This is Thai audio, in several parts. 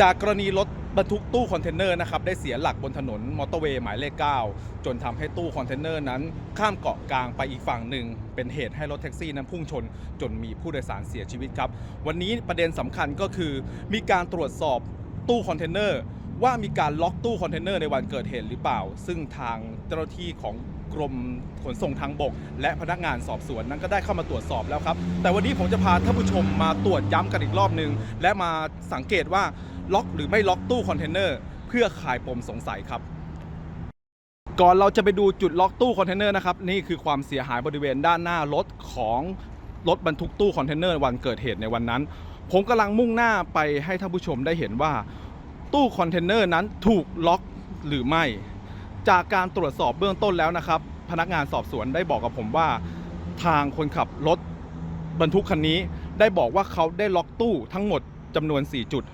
จากกรณีรถบรรทุกตู้คอนเทนเนอร์นะครับได้เสียหลักบนถนนมอเตอร์เวย์หมายเลข 9 จนทำให้ตู้คอนเทนเนอร์นั้น ข้ามเกาะกลางไปอีกฝั่งหนึ่ง เป็นเหตุให้รถแท็กซี่นั้นพุ่งชน จนมีผู้โดยสารเสียชีวิตครับ วันนี้ประเด็นสำคัญก็คือ มีการตรวจสอบตู้คอนเทนเนอร์ว่ามีการล็อกตู้คอนเทนเนอร์ในวันเกิดเหตุหรือเปล่า ซึ่งทางเจ้าหน้าที่ของกรมขนส่งทางบก และพนักงานสอบสวนนั้นก็ได้เข้ามาตรวจสอบแล้วครับ แต่วันนี้ผมจะพาท่านผู้ชมมาตรวจย้ำกันอีกรอบหนึ่งและมาสังเกตว่า ล็อกหรือไม่ล็อกตู้คอนเทนเนอร์เพื่อคลายปมสงสัยครับ ก่อนเราจะไปดูจุดล็อกตู้คอนเทนเนอร์นะครับนี่คือความเสียหายบริเวณด้านหน้ารถของรถบรรทุกตู้คอนเทนเนอร์วันเกิดเหตุในวันนั้น ผมกำลังมุ่งหน้าไปให้ท่านผู้ชมได้เห็นว่า ตู้คอนเทนเนอร์นั้นถูกล็อกหรือไม่ จากการตรวจสอบเบื้องต้นแล้วนะครับ พนักงานสอบสวนได้บอกกับผมว่า ทางคนขับรถบรรทุกคันนี้ ได้บอกว่าเขาได้ล็อกตู้ทั้งหมดจำนวน 4 จุด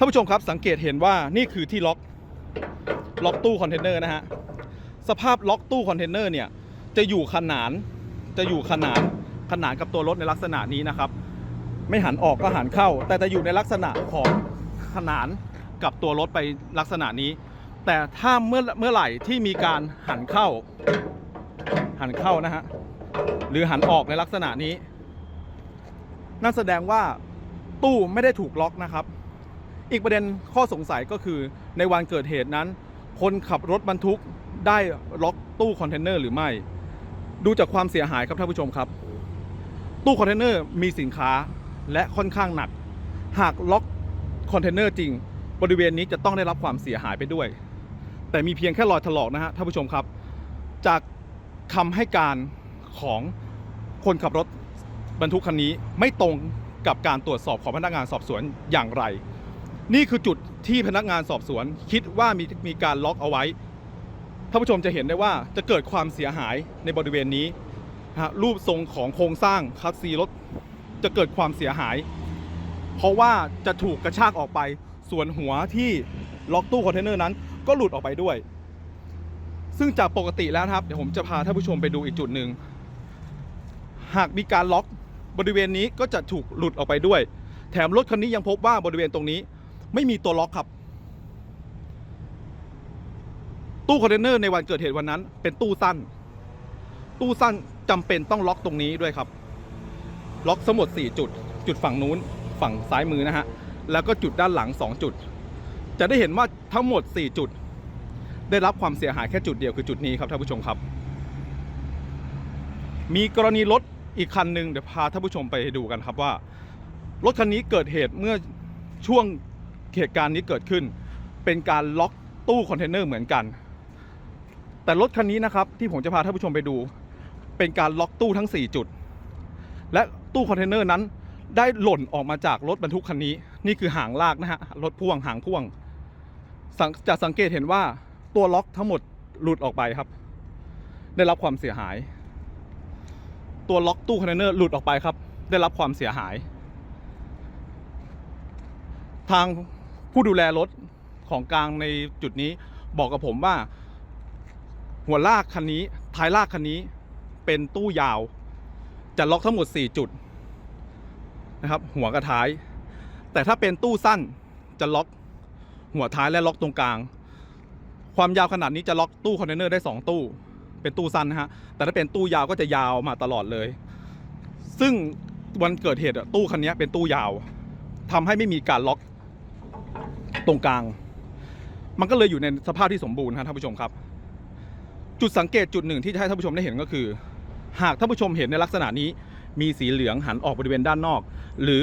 ท่านผู้ชมครับสังเกตเห็นว่านี่คือที่ล็อกล็อกตู้คอนเทนเนอร์นะฮะสภาพล็อกตู้คอนเทนเนอร์เนี่ยจะอยู่ขนานจะอยู่ขนานขนานกับตัวรถในลักษณะนี้นะครับ ไม่หันออกก็หันเข้า แต่จะอยู่ในลักษณะของขนานกับตัวรถไปลักษณะนี้ แต่ถ้าเมื่อเมื่อไหร่ที่มีการหันเข้า หันเข้านะฮะหรือหันออกในลักษณะนี้ นั่นแสดงว่าตู้ไม่ได้ถูกล็อกนะครับ อีกประเด็นข้อสงสัยก็คือในวันเกิดเหตุนั้น คนขับรถบรรทุกได้ล็อกตู้คอนเทนเนอร์หรือไม่ ดูจากความเสียหายครับท่านผู้ชมครับ ตู้คอนเทนเนอร์มีสินค้าและค่อนข้างหนัก หากล็อกคอนเทนเนอร์จริง บริเวณนี้จะต้องได้รับความเสียหายไปด้วย แต่มีเพียงแค่รอยถลอกนะฮะท่านผู้ชมครับ จากคำให้การของคนขับรถบรรทุกคันนี้ไม่ตรงกับการตรวจสอบของพนักงานสอบสวนอย่างไร นี่คือจุดที่พนักงานสอบสวน คิดว่ามีมีการล็อกเอาไว้ท่านผู้ชมจะเห็นได้ว่าจะเกิดความเสียหายในบริเวณนี้ฮะรูปทรงของโครงสร้างคัสซีรถจะเกิดความเสียหาย เพราะว่าจะถูกกระชากออกไป ส่วนหัวที่ล็อกตู้คอนเทนเนอร์นั้น ก็หลุดออกไปด้วย ซึ่งจากปกติแล้วครับเดี๋ยวผมจะพาท่านผู้ชมไปดูอีกจุดหนึ่งหากมีการล็อกบริเวณนี้ก็จะถูกหลุดออกไปด้วย แถมรถคันนี้ยังพบว่าบริเวณตรงนี้ ไม่มีตัวล็อกครับ ตู้คอนเทนเนอร์ในวันเกิดเหตุวันนั้น เป็นตู้สั้น ตู้สั้นจำเป็นต้องล็อกตรงนี้ด้วยครับ ล็อกทั้งหมด 4 จุด จุดฝั่งนู้น ฝั่งซ้ายมือนะฮะ แล้วก็จุดด้านหลัง 2 จุด จะได้เห็นว่าทั้งหมด 4 จุด ได้รับความเสียหายแค่จุดเดียวคือจุดนี้ครับท่านผู้ชมครับ มีกรณีรถอีกคันหนึ่งเดี๋ยวพาท่านผู้ชมไปดูกันครับว่า รถคันนี้เกิดเหตุเมื่อช่วง เหตุการณ์นี้เกิดขึ้น เป็นการล็อกตู้คอนเทนเนอร์เหมือนกัน แต่รถคันนี้นะครับที่ผมจะพาท่านผู้ชมไปดู เป็นการล็อกตู้ทั้ง 4 จุด และตู้คอนเทนเนอร์นั้นได้หล่นออกมาจากรถบรรทุกคันนี้ นี่คือหางลากนะฮะรถพ่วงหางพ่วงงจะสังเกตเห็นว่าตัวล็อกทั้งหมดหลุดออกไปครับ ได้รับความเสียหาย ตัวล็อกตู้คอนเทนเนอร์หลุดออกไปครับ ได้รับความเสียหาย ทาง ผู้ดูแลรถของกลางในจุดนี้บอกกับผมว่า หัวลากคันนี้ท้ายลากคันนี้เป็นตู้ยาว จะล็อกทั้งหมด 4 จุดนะครับ หัวกับท้าย แต่ถ้าเป็นตู้สั้นจะล็อกหัวท้ายและล็อกตรงกลาง ความยาวขนาดนี้จะล็อกตู้คอนเทนเนอร์ได้ 2 ตู้ เป็นตู้สั้นนะฮะแต่ถ้าเป็นตู้ยาวก็จะยาวมาตลอดเลย ซึ่งวันเกิดเหตุตู้คันนี้เป็นตู้ยาวทำให้ไม่มีการล็อก ตรงกลาง มันก็เลยอยู่ในสภาพที่สมบูรณ์ครับท่านผู้ชมครับ จุดสังเกตจุดหนึ่งที่จะให้ท่านผู้ชมได้เห็นก็คือ หากท่านผู้ชมเห็นในลักษณะนี้ มีสีเหลืองหันออกบริเวณด้านนอก หรือ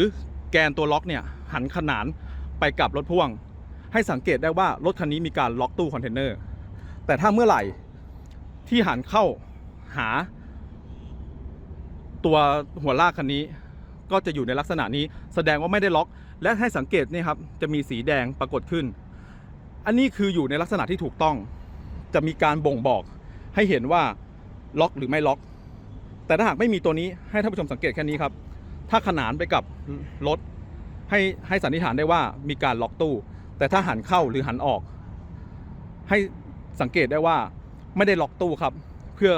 แกนตัวล็อกเนี่ยหันขนานไปกับรถพ่วง ให้สังเกตได้ว่ารถคันนี้มีการล็อกตู้คอนเทนเนอร์ แต่ถ้าเมื่อไหร่ที่หันเข้าหา ตัวหัวลากคันนี้ ก็จะอยู่ในลักษณะนี้แสดงว่าไม่ได้ล็อก และให้สังเกตนี่ครับจะมีสีแดงปรากฏขึ้น อันนี้คืออยู่ในลักษณะที่ถูกต้อง จะมีการบ่งบอกให้เห็นว่าล็อกหรือไม่ล็อก แต่ถ้าหากไม่มีตัวนี้ให้ท่านผู้ชมสังเกตแค่นี้ครับ ถ้าขนานไปกับรถให้ให้สันนิษฐานได้ว่ามีการล็อกตู้ แต่ถ้าหันเข้าหรือหันออก ให้สังเกตได้ว่าไม่ได้ล็อกตู้ครับ เพื่อ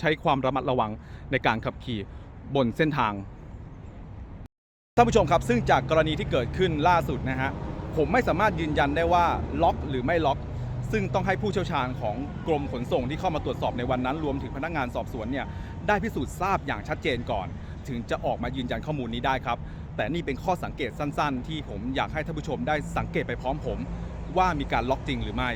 ใช้ความระมัดระวังในการขับขี่บนเส้นทาง ท่านผู้ชมครับ ซึ่งจากกรณีที่เกิดขึ้นล่าสุดนะฮะผมไม่สามารถยืนยันได้ว่าล็อกหรือไม่ล็อก ซึ่งต้องให้ผู้เชี่ยวชาญของกรมขนส่งที่เข้ามาตรวจสอบในวันนั้น รวมถึงพนักงานสอบสวนเนี่ยได้พิสูจน์ทราบอย่างชัดเจนก่อน ถึงจะออกมายืนยันข้อมูลนี้ได้ครับ แต่นี่เป็นข้อสังเกตสั้น ๆ ที่ผมอยากให้ท่านผู้ชมได้สังเกตไปพร้อมผม ว่ามีการล็อกจริงหรือไม่